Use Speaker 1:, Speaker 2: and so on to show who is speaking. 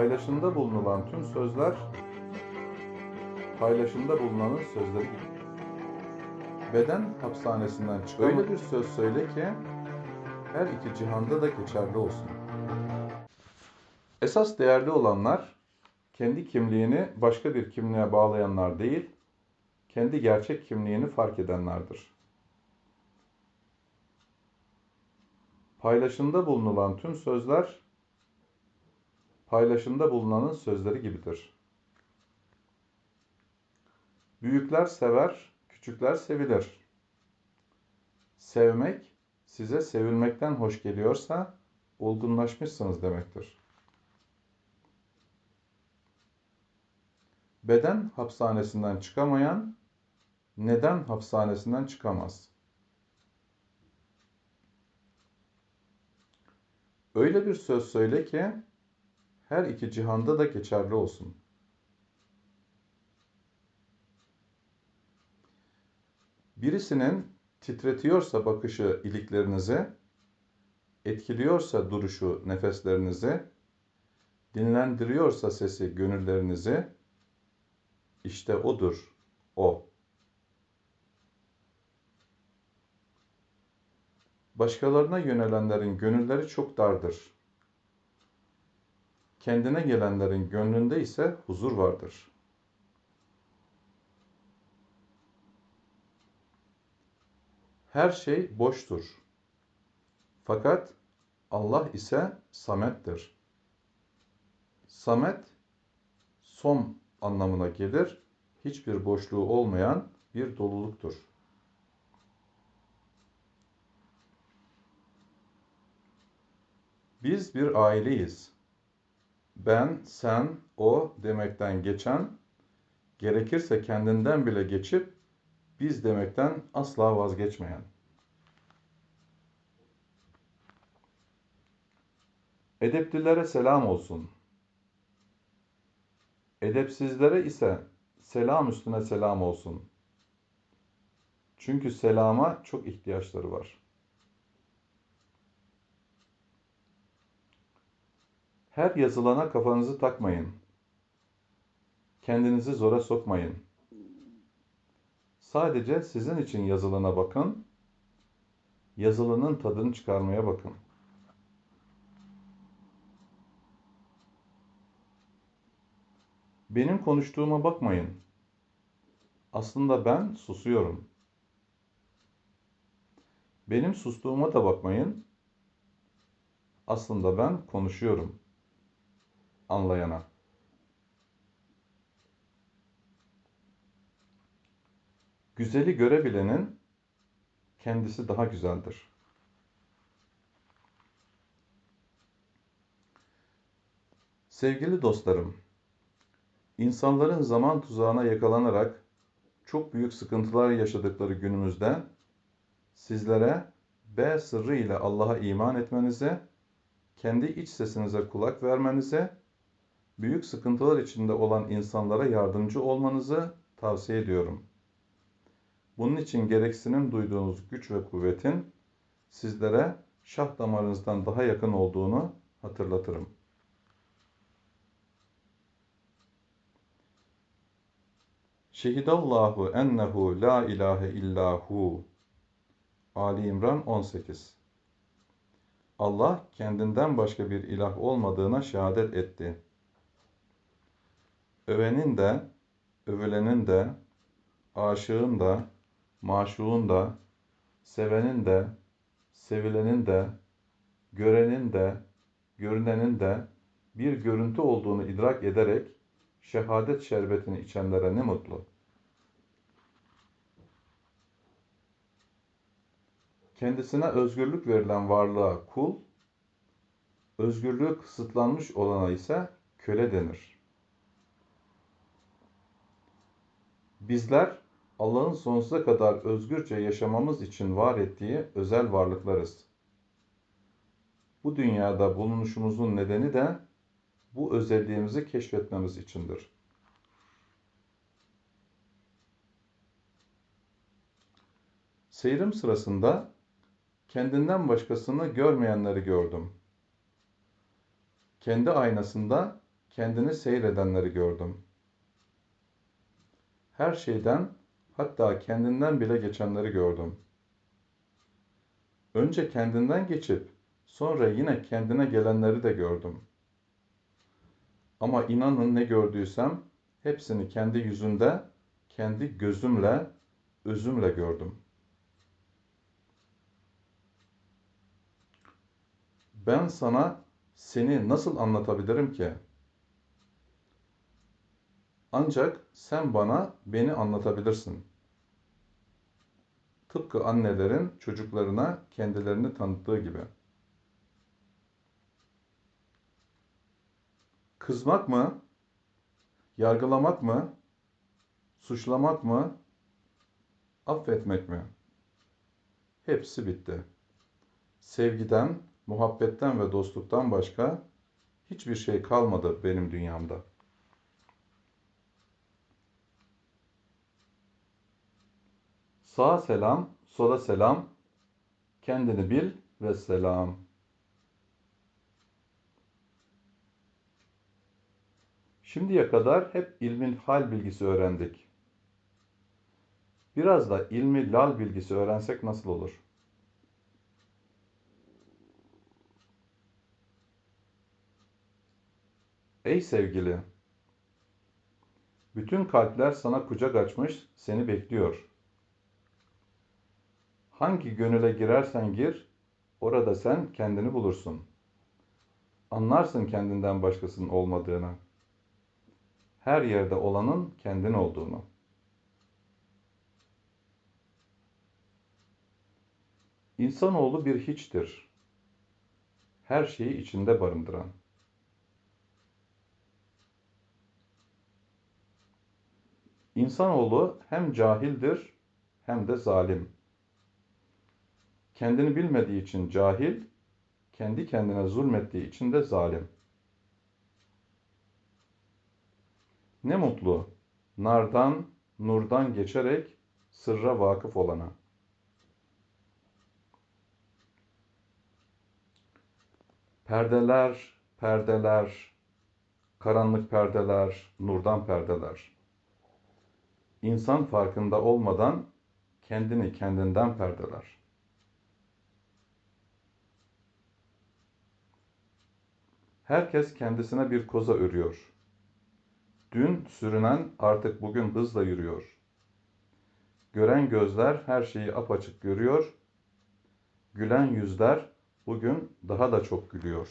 Speaker 1: Paylaşımda bulunulan tüm sözler paylaşımda bulunanın sözleri gibi. Beden hapishanesinden çıkan öyle bir söz söyle ki her iki cihanda da geçerli olsun. Esas değerli olanlar kendi kimliğini başka bir kimliğe bağlayanlar değil, kendi gerçek kimliğini fark edenlerdir. Paylaşımda bulunulan tüm sözler paylaşımda bulunanın sözleri gibidir. Büyükler sever, küçükler sevilir. Sevmek size sevilmekten hoş geliyorsa olgunlaşmışsınız demektir. Beden hapishanesinden çıkamayan neden hapishanesinden çıkamaz? Öyle bir söz söyle ki her iki cihanda da geçerli olsun. Birisinin titretiyorsa bakışı iliklerinizi, etkiliyorsa duruşu nefeslerinizi, dinlendiriyorsa sesi gönüllerinizi, işte odur o. Başkalarına yönelenlerin gönülleri çok dardır. Kendine gelenlerin gönlünde ise huzur vardır. Her şey boştur. Fakat Allah ise Samet'tir. Samet, som anlamına gelir. Hiçbir boşluğu olmayan bir doluluktur. Biz bir aileyiz. Ben, sen, o demekten geçen, gerekirse kendinden bile geçip biz demekten asla vazgeçmeyen. Edeplilere selam olsun. Edepsizlere ise selam üstüne selam olsun. Çünkü selama çok ihtiyaçları var. Her yazılana kafanızı takmayın. Kendinizi zora sokmayın. Sadece sizin için yazılana bakın. Yazılının tadını çıkarmaya bakın. Benim konuştuğuma bakmayın. Aslında ben susuyorum. Benim sustuğuma da bakmayın. Aslında ben konuşuyorum. Anlayana. Güzeli görebilenin kendisi daha güzeldir. Sevgili dostlarım, insanların zaman tuzağına yakalanarak çok büyük sıkıntılar yaşadıkları günümüzde sizlere B sırrı ile Allah'a iman etmenizi, kendi iç sesinize kulak vermenizi, büyük sıkıntılar içinde olan insanlara yardımcı olmanızı tavsiye ediyorum. Bunun için gereksinim duyduğunuz güç ve kuvvetin sizlere şah damarınızdan daha yakın olduğunu hatırlatırım. Şehidallahu ennehu la ilahe illahu. Ali İmran 18 Allah kendinden başka bir ilah olmadığına şehadet etti. Övenin de, övülenin de, aşığın da, maşuğun da, sevenin de, sevilenin de, görenin de, görünenin de bir görüntü olduğunu idrak ederek şehadet şerbetini içenlere ne mutlu. Kendisine özgürlük verilen varlığa kul, özgürlüğü kısıtlanmış olana ise köle denir. Bizler Allah'ın sonsuza kadar özgürce yaşamamız için var ettiği özel varlıklarız. Bu dünyada bulunuşumuzun nedeni de bu özelliğimizi keşfetmemiz içindir. Seyrim sırasında kendinden başkasını görmeyenleri gördüm. Kendi aynasında kendini seyredenleri gördüm. Her şeyden, hatta kendinden bile geçenleri gördüm. Önce kendinden geçip sonra yine kendine gelenleri de gördüm. Ama inanın ne gördüysem hepsini kendi yüzünde, kendi gözümle, özümle gördüm. Ben sana seni nasıl anlatabilirim ki? Ancak sen bana beni anlatabilirsin. Tıpkı annelerin çocuklarına kendilerini tanıttığı gibi. Kızmak mı? Yargılamak mı? Suçlamak mı? Affetmek mi? Hepsi bitti. Sevgiden, muhabbetten ve dostluktan başka hiçbir şey kalmadı benim dünyamda. Sağa selam, sola selam, kendini bil ve selam. Şimdiye kadar hep ilmin hal bilgisi öğrendik. Biraz da ilmi lal bilgisi öğrensek nasıl olur? Ey sevgili, bütün kalpler sana kucak açmış, seni bekliyor. Hangi gönüle girersen gir, orada sen kendini bulursun. Anlarsın kendinden başkasının olmadığını. Her yerde olanın kendin olduğunu. İnsanoğlu bir hiçtir. Her şeyi içinde barındıran. İnsanoğlu hem cahildir hem de zalim. Kendini bilmediği için cahil, kendi kendine zulmettiği için de zalim. Ne mutlu nardan, nurdan geçerek sırra vakıf olana. Perdeler, perdeler, karanlık perdeler, nurdan perdeler. İnsan farkında olmadan kendini kendinden perdeler. Herkes kendisine bir koza örüyor. Dün sürünen artık bugün hızla yürüyor. Gören gözler her şeyi apaçık görüyor. Gülen yüzler bugün daha da çok gülüyor.